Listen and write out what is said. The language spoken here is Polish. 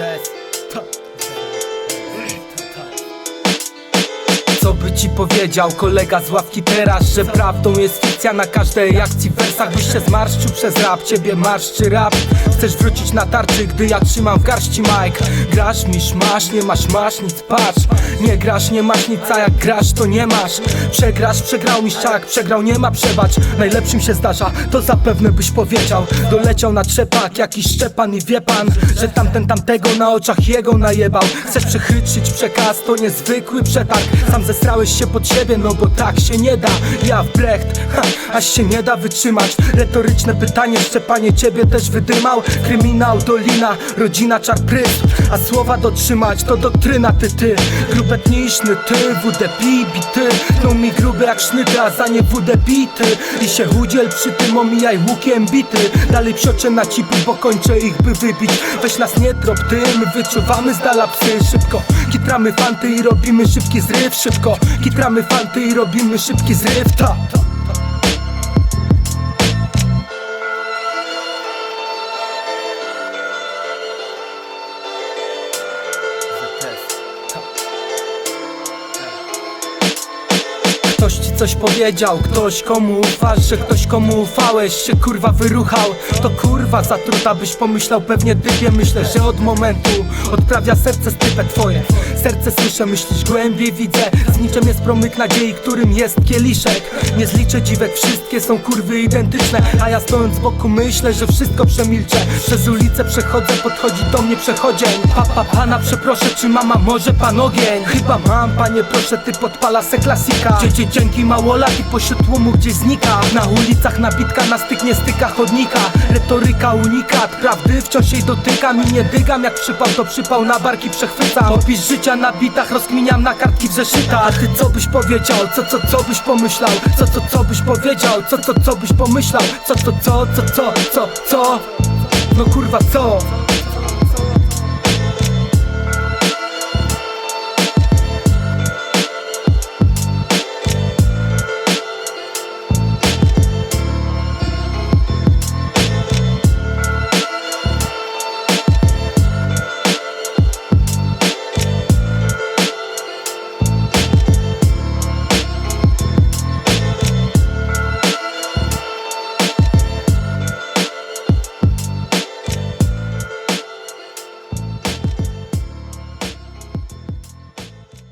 Co by ci powiedział kolega z ławki teraz Że prawdą jest fikcja na każdej akcji w wersach Byś się zmarszczył przez rap, ciebie marszczy rap. Chcesz wrócić na tarczy, gdy ja trzymam w garści Mike Grasz, misz, masz, nie masz, masz, nic, patrz. Nie grasz, nie masz nic, a jak grasz, to nie masz. Przegrasz, przegrał miszczak, przegrał, nie ma przebacz. Najlepszym się zdarza, to zapewne byś powiedział. Doleciał na trzepak, jakiś Szczepan i wie pan Że tamten tamtego na oczach jego najebał. Chcesz przechytrzyć przekaz, to niezwykły przetarg. Sam zestrałeś się pod siebie, no bo tak się nie da. Ja w Brecht, ha, aż się nie da wytrzymać. Retoryczne pytanie, Szczepanie ciebie też wydymał. Kryminał, dolina, rodzina, czar A słowa dotrzymać, to doktryna ty, ty. Grub etniczny, ty, WDP, bity. No mi grube jak sznyty, a za nie WD bity I się udziel przy tym, omijaj łukiem bity. Dalej psioczę na cipy, bo kończę ich by wybić. Weź nas nie trop tym, wyczuwamy z dala psy. Szybko, kitramy fanty i robimy szybki zryw Szybko, kitramy fanty i robimy szybki zryw ta. Ktoś ci coś powiedział, ktoś komu ufasz, że ktoś komu ufałeś się kurwa wyruchał To kurwa zatruta byś pomyślał pewnie dybie Myślę, że od momentu odprawia serce stypę twoje Serce słyszę, myślisz głębiej widzę. Z niczym jest promyk nadziei, którym jest kieliszek. Nie zliczę dziwek, wszystkie są kurwy identyczne. A ja stojąc z boku myślę, że wszystko przemilczę. Przez ulicę przechodzę, podchodzi do mnie przechodzień. Papa, pana przeproszę, czy mama może pan ogień? Chyba mam, panie proszę, ty podpala se klasika. Dzieci dzięki małolaki pośród tłumu gdzieś znika. Na ulicach nabitka, na styk nie styka chodnika. Retoryka unikat, prawdy wciąż jej dotykam I nie dygam. Jak przypał, to przypał na barki przechwycam. Opis życia na bitach, rozkminiam na kartki w zeszyta A ty co byś powiedział, co, co, co byś pomyślał? Co, co, co byś powiedział, co, co, co byś pomyślał? Co, co, co, co, co, co, co? No kurwa co?